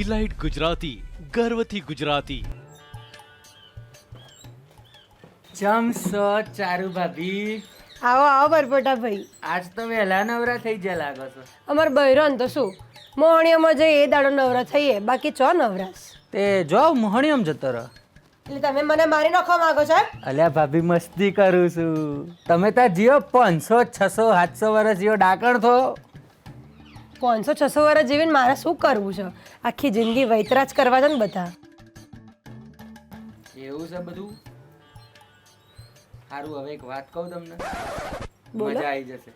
Elite Gujarati ગર્વથી ગુજરાતી. જમશો ચારુ ભાભી આવો આવો બરપોટા ભાઈ આજ તો વહેલા નવરા થઈ ગયા લાગો છો. અમાર બૈરોન તો શું? મોહણીઓમાં જઈએ એ દાડો નવરા થઈએ બાકી ચો નવરાશ? તે જો મોહણીયમ જતો રહો. એટલે તમે મને મારી નાખવા માંગો છો અલ્યા ભાભી મસ્તી કરું છું. તમે ત્યાં જીઓ પાંચસો છસો સાતસો વર્ષ જીઓ ડાકણ થો પાંચસો છસો વર્ષ જીવીને મારે શું કરવું છે? આખી જિંદગી વૈતરાજ કરવા છે ને બધા. એવું છે બધું? સારું હવે એક વાત કહું તમને. બોલો. મજા આવી જશે.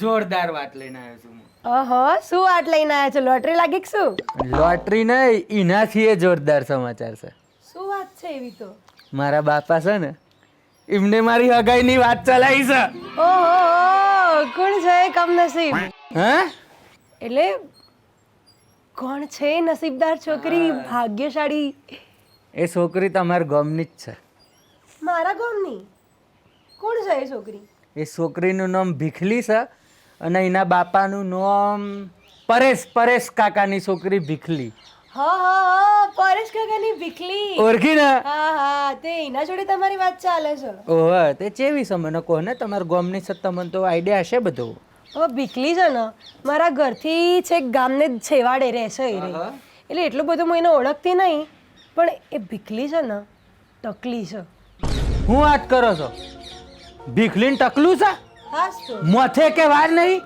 જોરદાર વાત લઈને આવ્યો છું હું. ઓહો શું વાત લઈને આવ્યા છે? લોટરી લાગી કે શું? લોટરી નહીં એનાથી એ જોરદાર સમાચાર છે. શું વાત છે એવી તો? મારા બાપા છે ને એમને મારી હગાઈની વાત ચલાવી છે. ઓહો કોણ છે એ કમનસીબ? હા? એટલે કોણ છે નસીબદાર છોકરી? ભાગ્યશાળી. એ છોકરી તમારા ગામની જ છે. મારા ગામની? કોણ છે એ છોકરી? એ છોકરીનું નામ ભીખલી છે અને એના બાપાનું નામ પરેશ પરેશ કાકાની છોકરી ભીખલી. હા હા હા પરેશ કાકાની ભીખલી. ઓળખી ને હા હા તે એના જોડે તમારી વાત ચાલે છે. ઓહ તે ચેવી છે? મને કહો ને તમારા ગામની છે તમને તો આઈડિયા હશે બધું. હવે ભીખલી છે ને મારા ઘરથી છેક ગામને છેવાડે રહેશે એ રહી. એટલે એટલું બધું હું એને ઓળખતી નહીં પણ એ ભીખલી છે ને ટકલી છે. હું વાત કરો છો? ભીખલીને ટકલું છે? હા તો. મોથે કે વાર નહીં?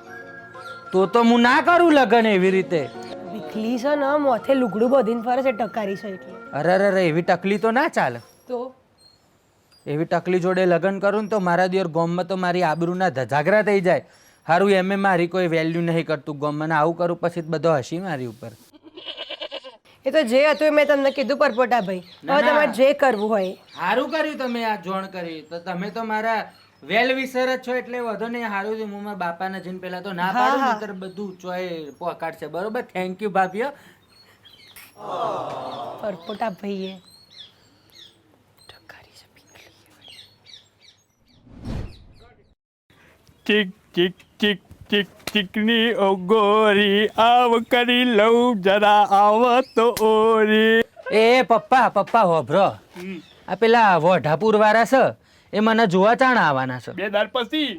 તો તો હું ના કરું લગન એવી રીતે. ભીખલી છે ને મોથે લુગડું બધીને ફરે છે ટકારી છે એટલે. અરે અરે અરે એવી ટકલી તો ના ચાલે. તો? એવી ટકલી જોડે લગ્ન કરું ને તો મારા દિયર ગોમમાં તો મારી આબરૂના ધજાગરા થઈ જાય. સારું એમે મારી કોઈ વેલ્યુ નહીં કરતું ગમ. મને આવું કરું પછી બધો હસી મારી ઉપર. એ તો જે હતું એ મેં તમને કીધું પરપોટા ભાઈ. હવે તમારે જે કરવું હોય. સારું કર્યું તમે આ જોણ કરી. તો તમે તો મારા વેલ વિસર જ છો એટલે વધુ નહીં. સારું થયું હું મારા બાપાને જઈને પેલા તો ના પાડું નહીંતર બધું ચોય પોકાડશે બરોબર? થેન્ક યુ ભાભીઓ. પરપોટા ભાઈએ ચીક ચીક ચીક ચીક ચીકની ઓગોરી આવ કરી લઉં જરા આવ તો ઓરી. એ પપ્પા પપ્પા હોભરો. આ પેલા વઢાપુર વાળા છે એ મને જોવા ચાણ આવવાના છે. બે દાર પછી?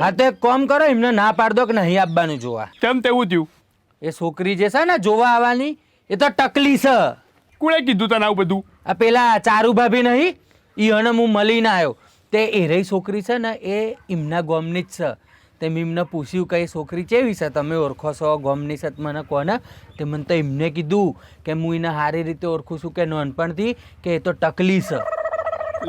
હા તો એક કોમ કરો એમને ના પાડ દો કે નહીં આપવાનું જોવા. કેમ તેવું થયું? એ છોકરી જે છે ને જોવા આવવાની એ તો ટકલી છે. કોણે કીધું તને આવું બધું? આ પેલા ચારુ ભાભી નહીં ઈ હને હું મળીને આવ્યો. તે એ રહી છોકરી છે ને એ એમના ગોમની જ છે. તે એમને પૂછ્યું કે એ છોકરી કેવી છે? તમે ઓળખો છો ગોમની સત તો મને કોને તે મને તો એમને કીધું કે હું એને સારી રીતે ઓળખું છું કે નાનપણથી કે એ તો ટકલી છે.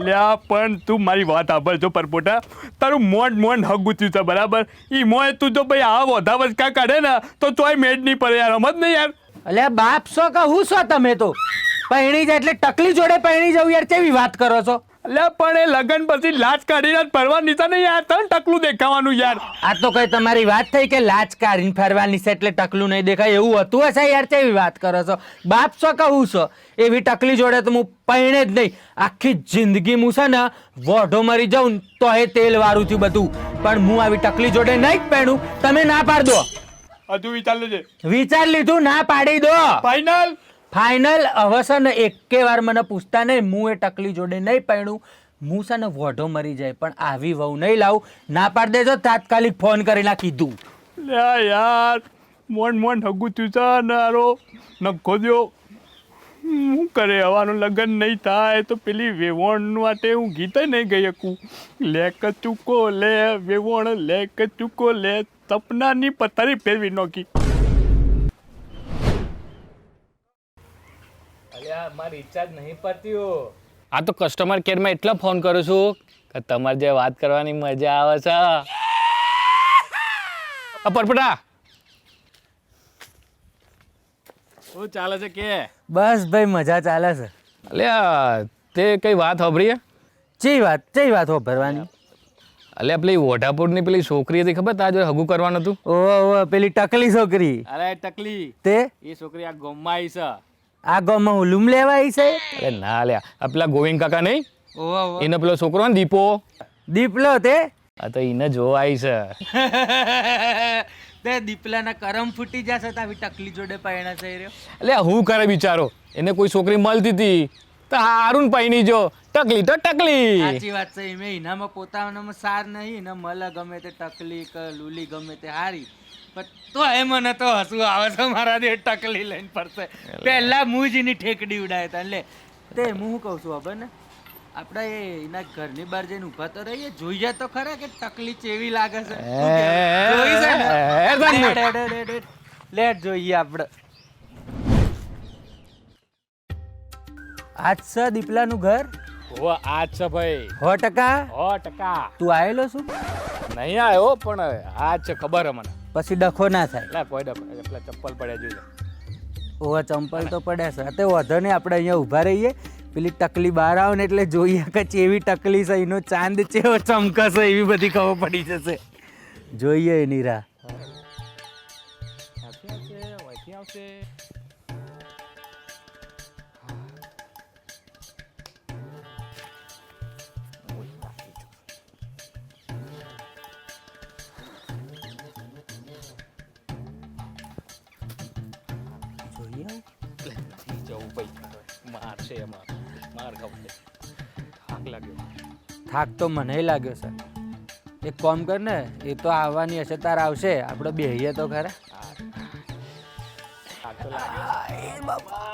લ્યા પણ તું મારી વાત સાંભળજો પરપોટા. તારું મોંડ મોન હગ થયું છે બરાબર? ઈ મોય તું જો ભાઈ આ વધા વચકા કાઢે ને તો તોય મેડ નહીં પડે યાર સમજ નહીં યાર? અલ્યા બાપ છો કે હું છો તમે તો? પહેણી જાય એટલે ટકલી જોડે પહેણી જવું યાર કેવી વાત કરો છો? લ્યા પણ એ લગન પછી લાચ કાઢીને ફરવા નીચા નહીં યાર. તને ટકલું દેખાવાનું યાર. આ તો કઈ તમારી વાત થઈ કે લાચ કાઢીને ફરવા નીચે એટલે ટકલું નહીં દેખાય? એવું હતું હશે યાર? કેવી વાત કરો છો? બાપ છો કે હું છો? એવી ટકલી જોડે તો હું પૈણે જ નહીં. આખી જિંદગી હું છે ને વોઢો મરી જાઉં તો એ તેલ વાળું થયું બધું. પણ હું આવી ટકલી જોડે નહીં જ પહેણું. તમે ના પાડ દો. હજુ વિચાર લેજે. વિચાર લીધું ના પાડી દો. ફાઇનલ ફાઇનલ ને એકે વાર મને પૂછતા નહીં હું એ ટકલી જોડે નહીં પહેણું. હું છે ને વોઢો મરી જાય, પણ આવી વહુ નહીં લાવું. ના પાડ દેજો, તાત્કાલિક ફોન કરીને કીધું. લે યાર, મોન મોન હગું થયું છે ને આરો નખો દો શું કરે હવાનું લગ્ન નહીં થાય, તો પેલી વેવણ માટે હું ગીતે નહીં ગઈ શકું. લેક ચૂકો લે, વેવણ લેક ચૂકો લે સપનાની પથારી ફેરવી નોખી. મારી રિચાર્જ નહીં પડતી આ તો કસ્ટમર કેરમાં એટલા ફોન કરું છું કે તમારે જે વાત કરવાની મજા આવે છે. આ પરપટા શું ચાલે છે કે? બસ ભાઈ મજા ચાલે છે. અલ્યા તે કઈ વાત સાંભળી હે? ચી વાત ચી વાત હો ભરવાની અલે પેલી વોઢાપુરની પેલી છોકરી હતી ખબર તાર હગુ હગું કરવાનું હતું? ઓ પેલી ટકલી છોકરી. અરે ટકલી. તે? એ છોકરી આ ગોમમાં આવી છે. આ ગામમાં હુલુમ લેવાય છે? અરે ના લ્યા. આ પેલા ગોવિંદ કાકા નહીં? એનો પેલો છોકરો ને દીપો. દીપલો તે? આ તો એને જોવાય છે. તે દીપલાના કરમ ફૂટી જશે તો આવી ટકલી જોડે પાયણા થઈ રહ્યો. એટલે હું કરે બિચારો? એને કોઈ છોકરી મળતી હતી. તો હારું પાઈની જો. ટકલી તો ટકલી. સાચી વાત છે મેં એનામાં પોતાનામાં સાર નહીં ને મળે ગમે તે ટકલી કે લુલી ગમે તે હારી. તો એ મને તો હસવું આવે છે મારા દે ટકલી લઈને ફરશે. પહેલા હું જ એની ઠેકડી ઉડાય તા એટલે તે હું. કહું છું હવે ને? આપણે એ એના ઘરની બહાર જઈને ઊભા તો રહીએ જોઈએ તો ખરા કે ટકલી ચેવી લાગે છે. લેટ, જોઈએ આપણે. આજ છે દીપલાનું ઘર? ઓ આજ છે ભાઈ. સો ટકા? સો ટકા. તું આવેલો છું? નહીં આવ્યો પણ આજ છે ખબર હે મને. પછી ડખો ના થાય. એટલે કોઈ ડર એટલે ચપ્પલ પડ્યા જોઈએ ઓવા ચંપલ તો પડ્યા છે. તે વધો ને આપણે અહીંયા ઊભા રહીએ. પેલી ટકલી બહાર આવે ને એટલે જોઈએ કે ચેવી ટકલી છે એનો ચાંદ ચેવો ચમકશે એવી બધી ખબર પડી જશે. જોઈએ એની રાહ. જોઈએ નથી જવું ભાઈ માર છે એમાં માર ખાવું થાક લાગ્યો થાક તો મને લાગ્યો સર એક કોમ કર ને એ તો આવવાની હશે તાર આવશે. આપણે બેહીએ તો ખરા. થાક તો લાગ્યો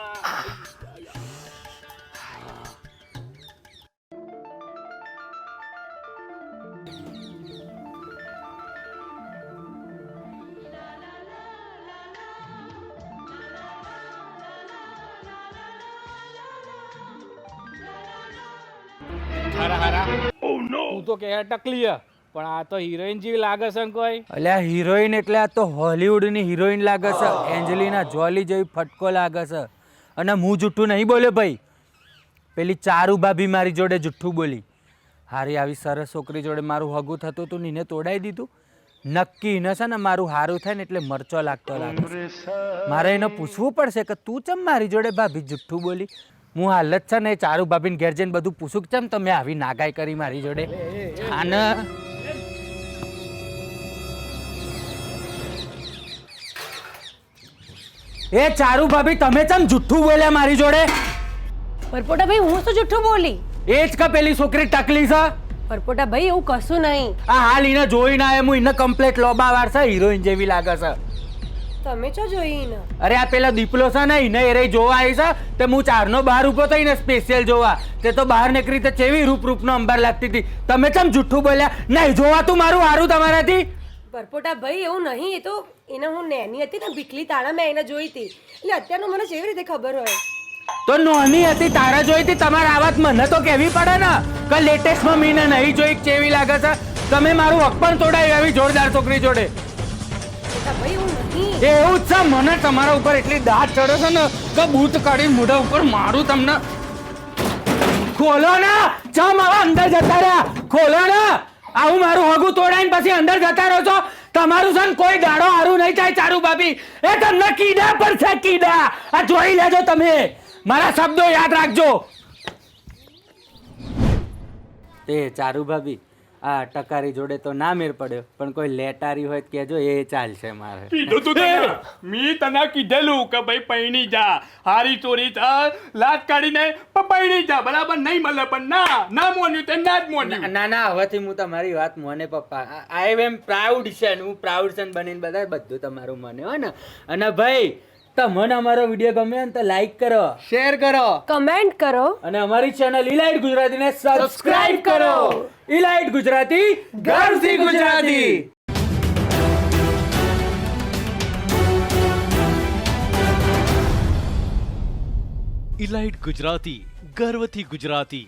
હારા હારા. હું તો કહે ટકલી પણ આ તો હિરોઈન જેવી લાગે છે ને કોઈ? અલ્યા હિરોઈન એટલે આ તો હોલિવૂડની હિરોઈન લાગે છે. એન્જલિના જોલી જેવી ફટકો લાગે છે. અને હું જુઠ્ઠું નહીં બોલ્યો ભાઈ? પેલી ચારુ ભાભી મારી જોડે જુઠ્ઠું બોલી. હારી આવી સરસ છોકરી જોડે મારું હગું થતું હતું નીને તોડાઈ દીધું. નક્કી ને છે ને મારું હારું થાય ને એટલે મરચો લાગતો લાગે મારે એને પૂછવું પડશે કે તું ચમ મારી જોડે ભાભી જુઠ્ઠું બોલી? હું હાલત છે ને ચારુ ભાભીને ઘેર જઈને બધું પૂછું કેમ તમે આવી નાગાઈ કરી મારી જોડે? અને એ ચારુ ભાભી તમે ચમ જુઠ્ઠું બોલ્યા મારી જોડે? પરપોટા ભાઈ હું શું જુઠ્ઠું બોલી? એ જ કે પેલી છોકરી ટકલી છે. પરપોટા ભાઈ એવું કશું નહીં. આ હાલ એને જોઈ ના હું એને કમ્પ્લેટ લોબા વાર છે હિરોઈન જેવી લાગે છે. તમે છો જોઈ ને અરે આ પેલા દીપલો છે ને એને એરે જોવા આવી છે. તે હું ચારનો બહાર ઊભો થઈને સ્પેશિયલ જોવા. તે તો બહાર નીકળી તે ચેવી રૂપ રૂપનો અંબર લાગતી હતી. તમે કેમ જુઠ્ઠું બોલ્યા? નહીં જોવા તું મારું હારું તમારાથી. પરપોટા ભાઈ એવું નહીં એ તો એને હું નેની હતી ને ભીખલી તાણા મેં એને જોઈ હતી. એટલે અત્યારનું મને કેવી રીતે ખબર હોય? તો નોની હતી તારા જોઈ હતી તમારા આ વાત મને તો કહેવી પડે ને? કે લેટેસ્ટમાં મીને નહીં જોઈ કેવી લાગે છે? તમે મારું હક પણ તોડાયું આવી જોરદાર છોકરી જોડે. પરપોટા ભાઈ એવું એ છે મને તમારા ઉપર એટલી દાંત ચડે છે ને કે બૂત કાઢી મોઢા ઉપર મારું તમને. ખોલો ને ચા મારા અંદર જતા રહ્યા. ખોલો ને. આવું મારું હગું તોડાઈને પછી અંદર જતા રહો છો. તમારું છે ને કોઈ ગાડો હારું નહીં થાય ચારુ ભાભી એ તમને કીડા પર છે કીડા. આ જોઈ લેજો તમે. મારા શબ્દો યાદ રાખજો. તે ચારુ ભાભી આ ટકારી જોડે તો ના મેર પડ્યો પણ કોઈ લેટારી હોય કેજો એ ચાલશે મારે. કીધું તું તને? મી તને કીધેલું કે ભાઈ પૈણી જા. હારી ચોરી થા લાત કાઢીને પૈણી જા. બરાબર નહીં મળે પણ ના ના મોન્યું તે ના જ મોન્યું. ના ના હવેથી હું તમારી વાત મોને પપ્પા. આઈ એમ પ્રાઉડ છે હું પ્રાઉડ છે બનીને બધા બધું તમારું મને હો ને. અને ભાઈ તમને અમારો વીડિયો ગમે ને તો લાઈક કરો. શેર કરો. કમેન્ટ કરો. અને અમારી ચેનલ ઇલાઇટ ગુજરાતીને સબસ્ક્રાઇબ કરો. ઇલાઇટ ગુજરાતી ગર્વથી ગુજરાતી ઇલાઇટ ગુજરાતી ગર્વથી ગુજરાતી